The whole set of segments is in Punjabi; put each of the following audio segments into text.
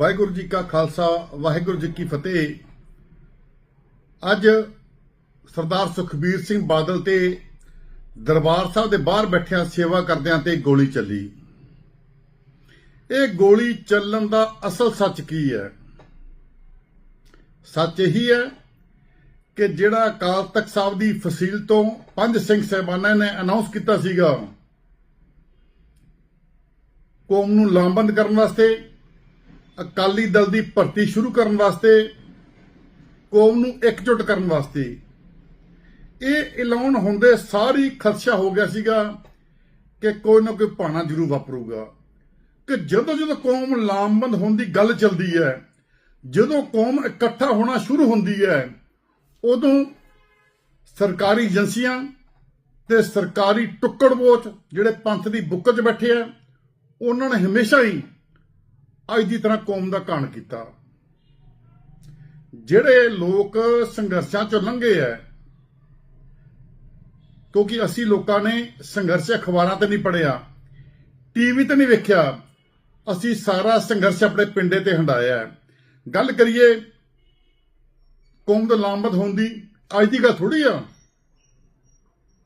ਵਾਹਿਗੁਰੂ ਜੀ ਕਾ ਖਾਲਸਾ, ਵਾਹਿਗੁਰੂ ਜੀ ਕੀ ਫਤਿਹ। ਅੱਜ ਸਰਦਾਰ ਸੁਖਬੀਰ ਸਿੰਘ ਬਾਦਲ ਤੇ ਦਰਬਾਰ ਸਾਹਿਬ ਦੇ ਬਾਹਰ ਬੈਠਿਆਂ ਸੇਵਾ ਕਰਦਿਆਂ ਤੇ ਗੋਲੀ ਚੱਲੀ। ਇਹ ਗੋਲੀ ਚੱਲਣ ਦਾ ਅਸਲ ਸੱਚ ਕੀ ਹੈ? ਸੱਚ ਇਹੀ ਹੈ ਕਿ ਜਿਹੜਾ ਅਕਾਲ ਤਖਤ ਸਾਹਿਬ ਦੀ ਫਸੀਲ ਤੋਂ ਪੰਜ ਸਿੰਘ ਸਹਿਬਾਨਾਂ ਨੇ ਅਨਾਉਂਸ ਕੀਤਾ ਸੀਗਾ, ਕੌਮ ਨੂੰ ਲਾਮਬੰਦ ਕਰਨ ਵਾਸਤੇ ਅਕਾਲੀ ਦਲ ਦੀ ਭਰਤੀ ਸ਼ੁਰੂ ਕਰਨ ਵਾਸਤੇ, ਕੌਮ ਨੂੰ ਇਕਜੁੱਟ ਕਰਨ ਵਾਸਤੇ। ਇਹ ਐਲਾਨ ਹੁੰਦੇ ਸਾਰੀ ਖਦਸ਼ਾ ਹੋ ਗਿਆ ਸੀਗਾ ਕਿ ਕੋਈ ਨਾ ਕੋਈ ਭਾਣਾ ਜ਼ਰੂਰ ਵਾਪਰੂਗਾ। ਕਿ ਜਦੋਂ ਜਦੋਂ ਕੌਮ ਲਾਮਬੰਦ ਹੋਣ ਦੀ ਗੱਲ ਚੱਲਦੀ ਹੈ, ਜਦੋਂ ਕੌਮ ਇਕੱਠਾ ਹੋਣਾ ਸ਼ੁਰੂ ਹੁੰਦੀ ਹੈ, ਉਦੋਂ ਸਰਕਾਰੀ ਏਜੰਸੀਆਂ ਤੇ ਸਰਕਾਰੀ ਟੁੱਕੜ ਬੋਚ ਜਿਹੜੇ ਪੰਥ ਦੀ ਬੁੱਕ 'ਚ ਬੈਠੇ ਆ, ਉਹਨਾਂ ਨੇ ਹਮੇਸ਼ਾ ਹੀ ਅੱਜ ਦੀ ਤਰ੍ਹਾਂ ਕੌਮ ਦਾ ਕਾਣ ਕੀਤਾ। ਜਿਹੜੇ ਲੋਕ ਸੰਘਰਸ਼ਾਂ ਚੋਂ ਲੰਘੇ ਐ, ਕਿਉਂਕਿ ਅਸੀਂ ਲੋਕਾਂ ਨੇ ਸੰਘਰਸ਼ ਅਖਬਾਰਾਂ ਤੇ ਨਹੀਂ ਪੜਿਆ ਟੀਵੀ ਤੇ ਨਹੀਂ ਵੇਖਿਆ, ਅਸੀਂ ਸਾਰਾ ਸੰਘਰਸ਼ ਆਪਣੇ ਪਿੰਡੇ ਤੇ ਹੰਡਾਇਆ ਗੱਲ ਕਰੀਏ, ਕੌਮ ਦਾ ਲਾਮਬਦ ਹੋਣ ਦੀ ਅੱਜ ਦੀ ਗੱਲ ਥੋੜੀ ਆ।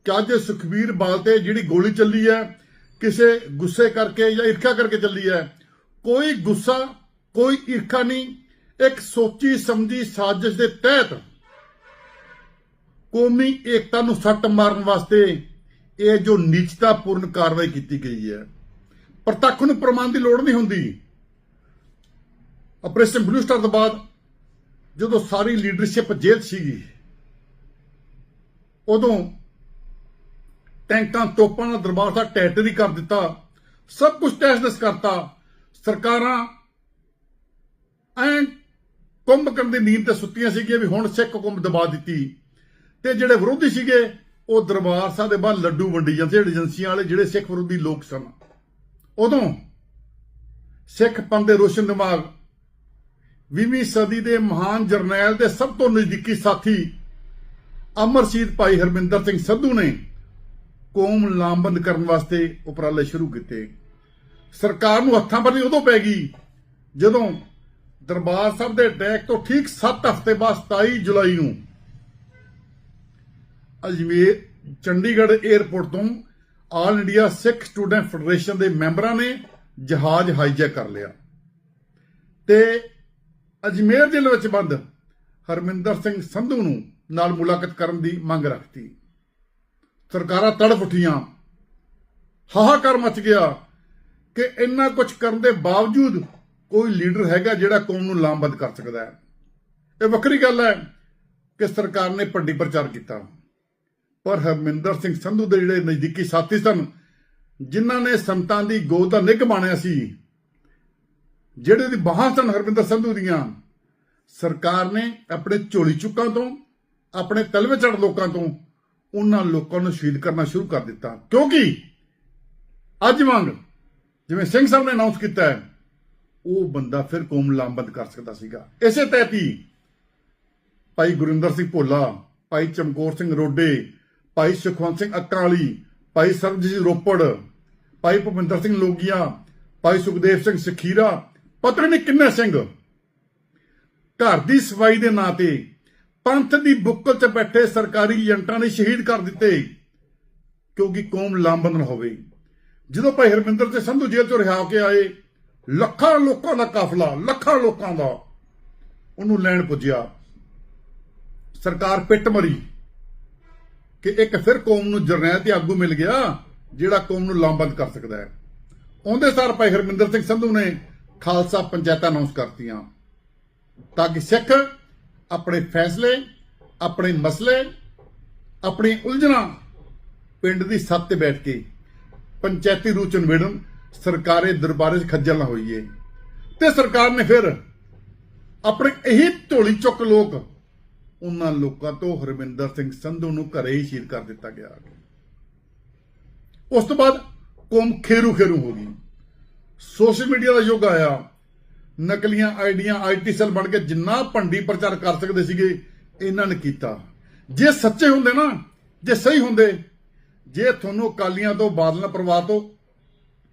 ਕਿ ਅੱਜ ਸੁਖਬੀਰ ਬਾਲ ਤੇ ਜਿਹੜੀ ਗੋਲੀ ਚੱਲੀ ਹੈ ਕਿਸੇ ਗੁੱਸੇ ਕਰਕੇ ਜਾਂ ਈਰਖਾ ਕਰਕੇ ਚੱਲੀ ਹੈ ਕੋਈ ਗੁੱਸਾ, ਕੋਈ ਈਰਖਾ ਨਹੀਂ। ਇੱਕ ਸੋਚੀ ਸਮਝੀ ਸਾਜ਼ਿਸ਼ ਦੇ ਤਹਿਤ ਕੌਮੀ ਏਕਤਾ ਨੂੰ ਸੱਟ ਮਾਰਨ ਵਾਸਤੇ ਇਹ ਜੋ ਨਿਚਤਾਪੂਰਨ ਕਾਰਵਾਈ ਕੀਤੀ ਗਈ ਹੈ, ਪ੍ਰਤੱਖ ਨੂੰ ਪ੍ਰਮਾਣ ਦੀ ਲੋੜ ਨਹੀਂ ਹੁੰਦੀ। ਆਪਰੇਸ਼ਨ ਬਲੂ ਸਟਾਰ ਤੋਂ ਬਾਅਦ ਜਦੋਂ ਸਾਰੀ ਲੀਡਰਸ਼ਿਪ ਜੇਲ੍ਹ ਸੀਗੀ, ਉਦੋਂ ਟੈਂਕਾਂ, ਤੋਪਾਂ ਦਾ ਦਰਬਾਰ ਸਾਹਿਬ ਟੈਟਰੀ ਕਰ ਦਿੱਤਾ, ਸਭ ਕੁਝ ਟੈਸਟਸ ਕਰਤਾ। ਸਰਕਾਰਾਂ ਐਂ ਕੁੰਭ ਕਰਨ ਦੀ ਨੀਂਦ ਤੇ ਸੁੱਤੀਆਂ ਸੀਗੀਆਂ ਵੀ ਹੁਣ ਸਿੱਖ ਕੁੰਭ ਦਬਾ ਦਿੱਤੀ। ਤੇ ਜਿਹੜੇ ਵਿਰੋਧੀ ਸੀਗੇ, ਉਹ ਦਰਬਾਰ ਸਾਹਿਬ ਦੇ ਬਾਹਰ ਲੱਡੂ ਵੰਡੀ ਜਾਂਦੇ ਜਿਹੜੇ ਏਜੰਸੀਆਂ ਵਾਲੇ ਜਿਹੜੇ ਸਿੱਖ ਵਿਰੋਧੀ ਲੋਕ ਸਨ। ਉਦੋਂ ਸਿੱਖ ਪੰਥ ਰੋਸ਼ਨ ਦਿਮਾਗ 20ਵੀਂ ਸਦੀ ਦੇ ਮਹਾਨ ਜਰਨੈਲ ਦੇ ਸਭ ਤੋਂ ਨਜ਼ਦੀਕੀ ਸਾਥੀ ਅਮਰਸੀਤ ਭਾਈ ਹਰਮਿੰਦਰ ਸਿੰਘ ਸੰਧੂ ਨੇ ਕੌਮ ਲਾਮਬੰਦ ਕਰਨ ਵਾਸਤੇ ਉਪਰਾਲੇ ਸ਼ੁਰੂ ਕੀਤੇ। ਸਰਕਾਰ ਨੂੰ ਹੱਥਾਂ ਪਰ ਉਦੋਂ ਪੈ ਗਈ ਜਦੋਂ ਦਰਬਾਰ ਸਾਹਿਬ ਦੇ ਅਟੈਕ ਤੋਂ ਠੀਕ 7 ਹਫ਼ਤੇ ਬਾਅਦ 27 ਜੁਲਾਈ ਨੂੰ ਅਜਮੇਰ, ਚੰਡੀਗੜ੍ਹ 에ਅਰਪੋਰਟ ਤੋਂ all India Sikh student federation ਦੇ ਮੈਂਬਰਾਂ ਨੇ ਜਹਾਜ਼ ਹਾਈਜੈਕ ਕਰ ਲਿਆ। ਤੇ ਅਜਮੇਰ ਜ਼ਿਲ੍ਹੇ ਵਿੱਚ ਬੰਦ ਹਰਮਿੰਦਰ ਸਿੰਘ ਸੰਧੂ ਨੂੰ ਨਾਲ ਮੁਲਾਕਾਤ ਕਰਨ ਦੀ ਮੰਗ ਰੱਖਤੀ। ਸਰਕਾਰਾਂ ਤੜਫ ਉੱਠੀਆਂ। ਹਾਹਾਕਾਰ ਮਚ ਗਿਆ। ਕਿ ਇੰਨਾ ਕੁਝ ਕਰਨ ਦੇ ਬਾਵਜੂਦ ਕੋਈ ਲੀਡਰ ਹੈਗਾ ਜਿਹੜਾ ਕੌਮ ਨੂੰ ਲਾਮਬੰਦ ਕਰ ਸਕਦਾ ਹੈ। ਇਹ ਵੱਖਰੀ ਗੱਲ ਹੈ ਕਿ ਸਰਕਾਰ ਨੇ ਭੰਡੀ ਪ੍ਰਚਾਰ ਕੀਤਾ। ਪਰ ਹਰਮਿੰਦਰ ਸਿੰਘ ਸੰਧੂ ਦੇ ਜਿਹੜੇ ਨਜ਼ਦੀਕੀ ਸਾਥੀ ਸਨ, ਜਿਨ੍ਹਾਂ ਨੇ ਸੰਤਾਂ ਦੀ ਗੋਦ ਦਾ ਨਿੱਘ ਮਾਣਿਆ ਸੀ, ਜਿਹੜੇ ਦੀ ਬਾਹਾਂ ਸਨ ਹਰਮਿੰਦਰ ਸੰਧੂ ਦੀਆਂ, ਸਰਕਾਰ ਨੇ ਆਪਣੇ ਝੋਲੀ ਚੁੱਕਾਂ ਤੋਂ, ਆਪਣੇ ਤਲਵੇ ਚੜ ਲੋਕਾਂ ਤੋਂ, ਉਹਨਾਂ ਲੋਕਾਂ ਨੂੰ ਸ਼ਹੀਦ ਕਰਨਾ ਸ਼ੁਰੂ ਕਰ ਦਿੱਤਾ। ਕਿਉਂਕਿ ਅੱਜ ਵਾਂਗ ਜਿਵੇਂ ਸਿੰਘ ਸਾਹਿਬ ਨੇ ਅਨਾਉਂਸ ਕੀਤਾ ਹੈ, ਉਹ ਬੰਦਾ ਫਿਰ ਕੌਮ ਲਾਮਬੰਦ ਕਰ ਸਕਦਾ ਸੀਗਾ। ਇਸੇ ਤਹਿਤ ਹੀ ਭਾਈ ਗੁਰਿੰਦਰ ਸਿੰਘ ਭੋਲਾ, ਭਾਈ ਚਮਕੌਰ ਸਿੰਘ ਰੋਡੇ, ਭਾਈ ਸੁਖਵੰਤ ਸਿੰਘ ਅਕਾਲੀ, ਭਾਈ ਸਰਬਜੀਤ ਰੋਪੜ, ਭਾਈ ਭੁਪਿੰਦਰ ਸਿੰਘ ਲੋਗੀਆਂ, ਭਾਈ ਸੁਖਦੇਵ ਸਿੰਘ ਸਖੀਰਾ, ਪਤਾ ਨੇ ਕਿੰਨੇ ਸਿੰਘ ਘਰ ਦੀ ਸਫ਼ਾਈ ਦੇ ਨਾਂ ਤੇ ਪੰਥ ਦੀ ਬੁੱਕਲ 'ਚ ਬੈਠੇ ਸਰਕਾਰੀ ਏਜੰਟਾਂ ਨੇ ਸ਼ਹੀਦ ਕਰ ਦਿੱਤੇ, ਕਿਉਂਕਿ ਕੌਮ ਲਾਮਬੰਦ ਨਾ ਹੋਵੇ। ਜਦੋਂ ਭਾਈ ਹਰਮਿੰਦਰ ਤੇ ਸੰਧੂ ਜੇਲ੍ਹ ਚੋਂ ਰਿਹਾ ਕੇ ਆਏ, ਲੱਖਾਂ ਲੋਕਾਂ ਦਾ ਕਾਫਲਾ, ਲੱਖਾਂ ਲੋਕਾਂ ਦਾ, ਉਹਨੂੰ ਲੈਣ ਪੁੱਜਿਆ। ਸਰਕਾਰ ਪਿੱਟ ਮਰੀ ਕਿ ਇੱਕ ਫਿਰ ਕੌਮ ਨੂੰ ਜਰਨੈਲ ਤੇ ਆਗੂ ਮਿਲ ਗਿਆ, ਜਿਹੜਾ ਕੌਮ ਨੂੰ ਲਾਮਬੰਦ ਕਰ ਸਕਦਾ ਹੈ। ਉਹਦੇ ਸਾਰ ਭਾਈ ਹਰਮਿੰਦਰ ਸਿੰਘ ਸੰਧੂ ਨੇ ਖਾਲਸਾ ਪੰਚਾਇਤਾਂ ਅਨਾਉਂਸ ਕਰਤੀਆਂ, ਤਾਂ ਕਿ ਸਿੱਖ ਆਪਣੇ ਫੈਸਲੇ, ਆਪਣੇ ਮਸਲੇ, ਆਪਣੀ ਉਲਝਣਾਂ ਪਿੰਡ ਦੀ ਸੱਤ ਤੇ ਬੈਠ ਕੇ ਪੰਚਾਇਤੀ ਰੂਹ ਚ ਨਿਬੇੜਨ, ਸਰਕਾਰੇ ਦਰਬਾਰੇ 'ਚ ਖੱਜਲ ਨਾ ਹੋਈਏ। ਤੇ ਸਰਕਾਰ ਨੇ ਫਿਰ ਆਪਣੇ ਇਹੀ ਢੋਲੀ ਚੁੱਕ ਲੋਕ ਉਹਨਾਂ ਲੋਕਾਂ ਤੋਂ ਹਰਮਿੰਦਰ ਸਿੰਘ ਸੰਧੂ ਨੂੰ ਘਰੇ ਹੀ ਸ਼ਹੀਦ ਕਰ ਦਿੱਤਾ ਗਿਆ। ਉਸ ਤੋਂ ਬਾਅਦ ਕੌਮ ਖੇਰੂ ਖੇਰੂ ਹੋ ਗਈ। ਸੋਸ਼ਲ ਮੀਡੀਆ ਦਾ ਯੁੱਗ ਆਇਆ। ਨਕਲੀਆਂ ਆਈਡੀਆਂ ਆਈਟੀ ਸੈੱਲ ਬਣ ਕੇ ਜਿੰਨਾ ਭੰਡੀ ਪ੍ਰਚਾਰ ਕਰ ਸਕਦੇ ਸੀਗੇ, ਇਹਨਾਂ ਨੇ ਕੀਤਾ। ਜੇ ਸੱਚੇ ਹੁੰਦੇ ਨਾ, ਜੇ ਸਹੀ ਹੁੰਦੇ ਜੇ ਤੁਹਾਨੂੰ ਅਕਾਲੀਆਂ ਤੋਂ ਬਾਦਲ ਪਰਿਵਾਰ ਤੋਂ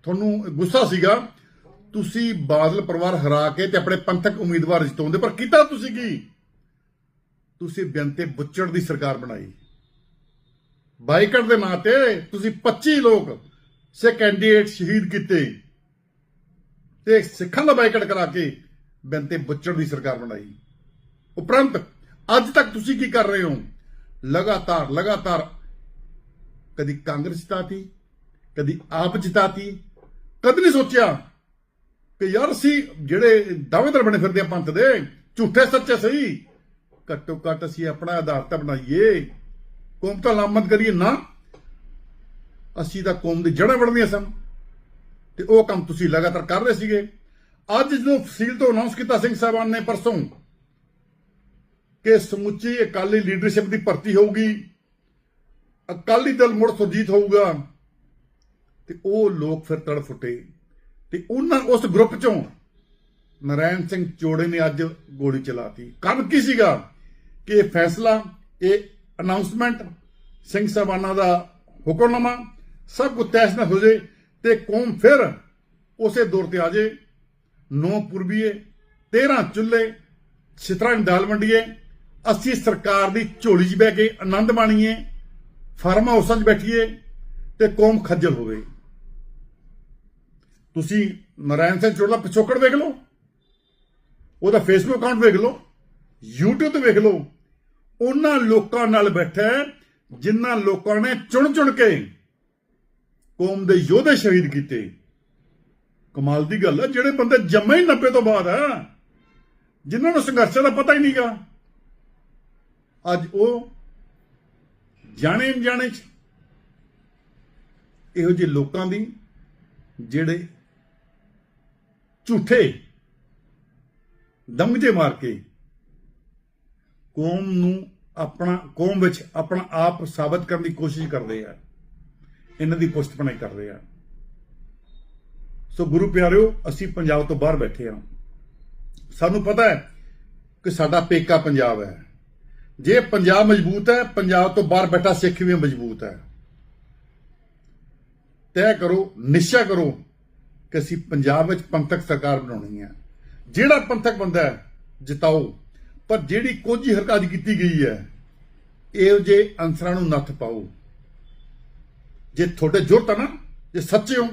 ਤੁਹਾਨੂੰ ਗੁੱਸਾ ਸੀਗਾ, ਤੁਸੀਂ ਬਾਦਲ ਪਰਿਵਾਰ ਹਰਾ ਕੇ ਤੇ ਆਪਣੇ ਪੰਥਕ ਉਮੀਦਵਾਰ ਜਿਤਾਉਂਦੇ ਪਰ ਕੀਤਾ ਤੁਸੀਂ ਕੀ? ਤੁਸੀਂ ਬੇਨਤੇ ਬੁੱਚੜ ਦੀ ਸਰਕਾਰ ਬਣਾਈ। ਬਾਈਕਟ ਦੇ ਨਾਂ ਤੇ ਤੁਸੀਂ 25 ਲੋਕ ਸੇ ਕੈਂਡੀਡੇਟ ਸ਼ਹੀਦ ਕੀਤੇ ਤੇ ਸਿੱਖਾਂ ਦਾ ਬਾਈਕਟ ਕਰਾ ਕੇ ਬੇਅੰਤੇ ਬੁੱਚੜ ਦੀ ਸਰਕਾਰ ਬਣਾਈ। ਉਪਰੰਤ ਅੱਜ ਤੱਕ ਤੁਸੀਂ ਕੀ ਕਰ ਰਹੇ ਹੋ? ਲਗਾਤਾਰ ਲਗਾਤਾਰ ਕਦੀ ਕਾਂਗਰਸ ਜਿਤਾਤੀ, ਕਦੀ ਆਪ ਜਿਤਾਤੀ। ਕਦੇ ਨਹੀਂ ਸੋਚਿਆ ਕਿ ਯਾਰ ਅਸੀਂ ਜਿਹੜੇ ਦਾਅਵੇਦਾਰ ਬਣੇ ਫਿਰਦੇ ਆ ਪੰਥ ਦੇ, ਝੂਠੇ, ਸੱਚੇ, ਸਹੀ, ਘੱਟੋ ਘੱਟ ਅਸੀਂ ਆਪਣਾ ਆਧਾਰ ਤਾਂ ਬਣਾਈਏ। ਕੌਮ ਤਾਂ ਲਾਮਤ ਕਰੀਏ ਨਾ। ਅਸੀਂ ਤਾਂ ਕੌਮ ਦੀ ਜੜ੍ਹਾਂ ਵੜਨੀਆਂ ਸਨ। ਤੇ ਉਹ ਕੰਮ ਤੁਸੀਂ ਲਗਾਤਾਰ ਕਰ ਰਹੇ ਸੀਗੇ। ਅੱਜ ਜਦੋਂ ਫਸੀਲ ਤੋਂ ਅਨਾਉਂਸ ਕੀਤਾ ਸਿੰਘ ਸਾਹਿਬਾਨ ਨੇ ਪਰਸੋਂ ਕਿ ਸਮੁੱਚੀ ਅਕਾਲੀ ਲੀਡਰਸ਼ਿਪ ਦੀ ਭਰਤੀ ਹੋਊਗੀ ਅਕਾਲੀ ਦਲ ਮੁੜ ਸੁਰਜੀਤ ਹੋਊਗਾ। ਤੇ ਉਹ ਲੋਕ ਫਿਰ ਤੜਫ ਉੱਠੇ ਤੇ ਉਹਨਾਂ ਉਸ ਗਰੁੱਪ ਚੋਂ ਨਰੈਣ ਸਿੰਘ ਚੋੜੇ ਨੇ ਅੱਜ ਗੋਲੀ ਚਲਾਤੀ। ਕੰਮ ਕੀ ਸੀਗਾ? ਕਿ ਇਹ ਫੈਸਲਾ, ਇਹ ਅਨਾਉਂਸਮੈਂਟ ਸਿੰਘ ਸਾਹਿਬਾਨਾਂ ਦਾ ਹੁਕਮਨਾਮਾ ਸਭ ਕੁਝ ਤੈਸ ਨਾ ਹੋ ਜੇ ਤੇ ਕੌਮ ਫਿਰ ਉਸੇ ਦੌਰ ਤੇ ਆ ਜੇ ਨੌ ਪੁਰਬੀਏ 13 ਚੁੱਲ੍ਹੇ ਛਿਤਰਾਂ ਦੀ ਦਾਲ ਵੰਡੀਏ ਅਸੀਂ ਸਰਕਾਰ ਦੀ ਝੋਲੀ 'ਚ ਬਹਿ ਕੇ ਆਨੰਦ ਮਾਣੀਏ। ਫਾਰਮ ਹਾਊਸਾਂ 'ਚ ਬੈਠੀਏ ਤੇ ਕੌਮ ਖੱਜਲ ਹੋਵੇ। ਤੁਸੀਂ ਨਰਾਇਣ ਸਿੰਘ ਚੋੜਾ ਪਿਛੋਕੜ ਵੇਖ ਲਓ ਉਹਦਾ ਫੇਸਬੁੱਕ ਅਕਾਊਂਟ ਵੇਖ ਲਓ YouTube ਤੇ ਵੇਖ ਲਓ ਉਹਨਾਂ ਲੋਕਾਂ ਨਾਲ ਬੈਠਾ ਹੈ, ਜਿਨ੍ਹਾਂ ਲੋਕਾਂ ਨੇ ਚੁਣ ਚੁਣ ਕੇ ਕੌਮ ਦੇ ਯੋਧੇ ਸ਼ਹੀਦ ਕੀਤੇ। ਕਮਾਲ ਦੀ ਗੱਲ ਹੈ ਜਿਹੜੇ ਬੰਦੇ ਜੰਮੇ ਹੀ 90 ਤੋਂ ਬਾਅਦ ਆ ਜਿਨ੍ਹਾਂ ਨੂੰ ਸੰਘਰਸ਼ ਦਾ ਪਤਾ ਹੀ ਨਹੀਂਗਾ। ਅੱਜ ਉਹ ਜਾਣੇ ਅਣਜਾਣੇ ਚ। ਇਹੋ ਜਿਹੇ ਲੋਕਾਂ ਦੀ ਜਿਹੜੇ ਝੂਠੇ ਦਮਜੇ ਮਾਰ ਕੇ ਕੌਮ ਨੂੰ ਆਪਣਾ, ਕੌਮ ਵਿੱਚ ਆਪਣਾ ਆਪ ਸਾਬਤ ਕਰਨ ਦੀ ਕੋਸ਼ਿਸ਼ ਕਰਦੇ ਆ, ਇਹਨਾਂ ਦੀ ਪੁਸ਼ਤਪਨਾਈ ਕਰਦੇ ਆ। ਸੋ ਗੁਰੂ ਪਿਆਰਿਓ, ਅਸੀਂ ਪੰਜਾਬ ਤੋਂ ਬਾਹਰ ਬੈਠੇ ਹਾਂ। ਸਾਨੂੰ ਪਤਾ ਹੈ ਕਿ ਸਾਡਾ ਪੇਕਾ ਪੰਜਾਬ ਹੈ। ਜੇ ਪੰਜਾਬ ਮਜ਼ਬੂਤ ਹੈ, ਪੰਜਾਬ ਤੋਂ ਬਾਹਰ ਬੈਠਾ ਸਿੱਖ ਵੀ ਮਜ਼ਬੂਤ ਹੈ। ਤੈਅ ਕਰੋ, ਨਿਸ਼ਚਾ ਕਰੋ ਕਿ ਅਸੀਂ ਪੰਜਾਬ ਵਿੱਚ ਪੰਥਕ ਸਰਕਾਰ ਬਣਾਉਣੀ ਹੈ। ਜਿਹੜਾ ਪੰਥਕ ਬੰਦਾ ਹੈ, ਜਿਤਾਓ। ਪਰ ਜਿਹੜੀ ਕੋਝੀ ਹਰਕਤ ਕੀਤੀ ਗਈ ਹੈ, ਇਹੋ ਜੇ ਅਨਸਰਾਂ ਨੂੰ ਨੱਥ ਪਾਓ। ਜੇ ਤੁਹਾਡੇ ਜੁਰਤ ਆ ਨਾ, ਜੇ ਸੱਚੇ ਹੋ,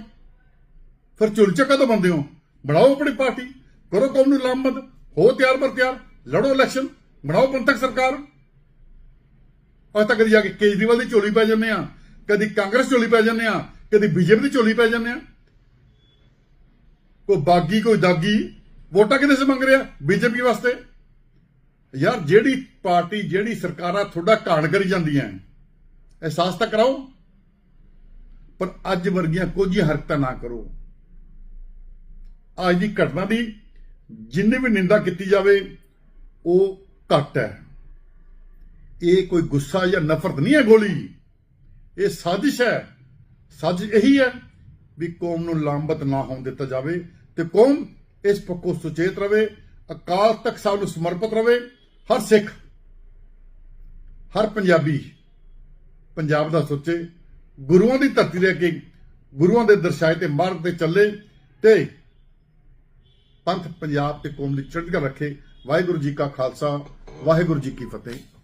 ਫਿਰ ਝੁਲਚਾ ਕਦੋਂ ਬੰਦੇ ਹੋ? ਬਣਾਓ ਆਪਣੀ ਪਾਰਟੀ, ਕਰੋ ਕੌਮ ਨੂੰ ਲਾਮਬੰਦ, ਹੋ ਤਿਆਰ ਬਰ ਤਿਆਰ, ਲੜੋ ਇਲੈਕਸ਼ਨ ਬਣਾਓ ਪੰਥਕ ਸਰਕਾਰ। ਅੱਜ ਤੱਕ ਕਦੀ ਜਾ ਕੇ ਕੇਜਰੀਵਾਲ ਦੀ ਝੋਲੀ ਪੈ ਜੰਨੇ ਆ ਕਦੀ ਕਾਂਗਰਸ ਝੋਲੀ ਪੈ ਜੰਨੇ ਆ ਕਦੀ ਬੀਜੇਪੀ ਦੀ ਝੋਲੀ ਪੈ ਜੰਨੇ ਆ ਕੋਈ ਬਾਗੀ, ਕੋਈ ਦਾਗੀ, ਵੋਟਾਂ ਕਿਹਦੇ ਸੇ ਮੰਗ ਰਿਹਾ? ਬੀਜੇਪੀ ਵਾਸਤੇ। ਯਾਰ, ਜਿਹੜੀ ਪਾਰਟੀ, ਜਿਹੜੀ ਸਰਕਾਰਾਂ ਤੁਹਾਡਾ ਘਾਣ ਕਰੀ ਜਾਂਦੀਆਂ ਅਹਿਸਾਸ ਤਾਂ ਕਰਾਓ। ਪਰ ਅੱਜ ਵਰਗੀਆਂ ਕੁਝ ਹਰਕਤਾਂ ਨਾ ਕਰੋ। ਅੱਜ ਦੀ ਘਟਨਾ ਦੀ ਜਿੰਨੀ ਵੀ ਨਿੰਦਾ ਕੀਤੀ ਜਾਵੇ, ਉਹ ਘੱਟ ਹੈ। ਇਹ ਕੋਈ ਗੁੱਸਾ ਜਾਂ ਨਫ਼ਰਤ ਨਹੀਂ ਹੈ ਗੋਲੀ? ਇਹ ਸਾਜ਼ਿਸ਼ ਹੈ। ਸਾਜ਼ਿਸ਼ ਇਹੀ ਹੈ ਵੀ ਕੌਮ ਨੂੰ ਲਾਂਬਤ ਨਾ ਹੋਣ ਦਿੱਤਾ ਜਾਵੇ ਤੇ ਕੌਮ ਇਸ ਪੱਖੋਂ ਸੁਚੇਤ ਰਵੇ, ਅਕਾਲ ਤਖਤ ਸਾਹਿਬ ਨੂੰ ਸਮਰਪਿਤ ਰਵੇ। ਹਰ ਸਿੱਖ, ਹਰ ਪੰਜਾਬੀ, ਪੰਜਾਬ ਦਾ ਸੋਚੇ, ਗੁਰੂਆਂ ਦੀ ਧਰਤੀ ਦੇ ਅੱਗੇ ਗੁਰੂਆਂ ਦੇ ਦਰਸਾਏ ਤੇ ਮਾਰਗ ਤੇ ਚੱਲੇ ਤੇ ਪੰਥ ਪੰਜਾਬ ਤੇ ਕੌਮ ਦੀ ਚੜ੍ਹਦੀ ਰੱਖੇ। ਵਾਹਿਗੁਰੂ ਜੀ ਕਾ ਖਾਲਸਾ, ਵਾਹਿਗੁਰੂ ਜੀ ਕੀ ਫਤਿਹ।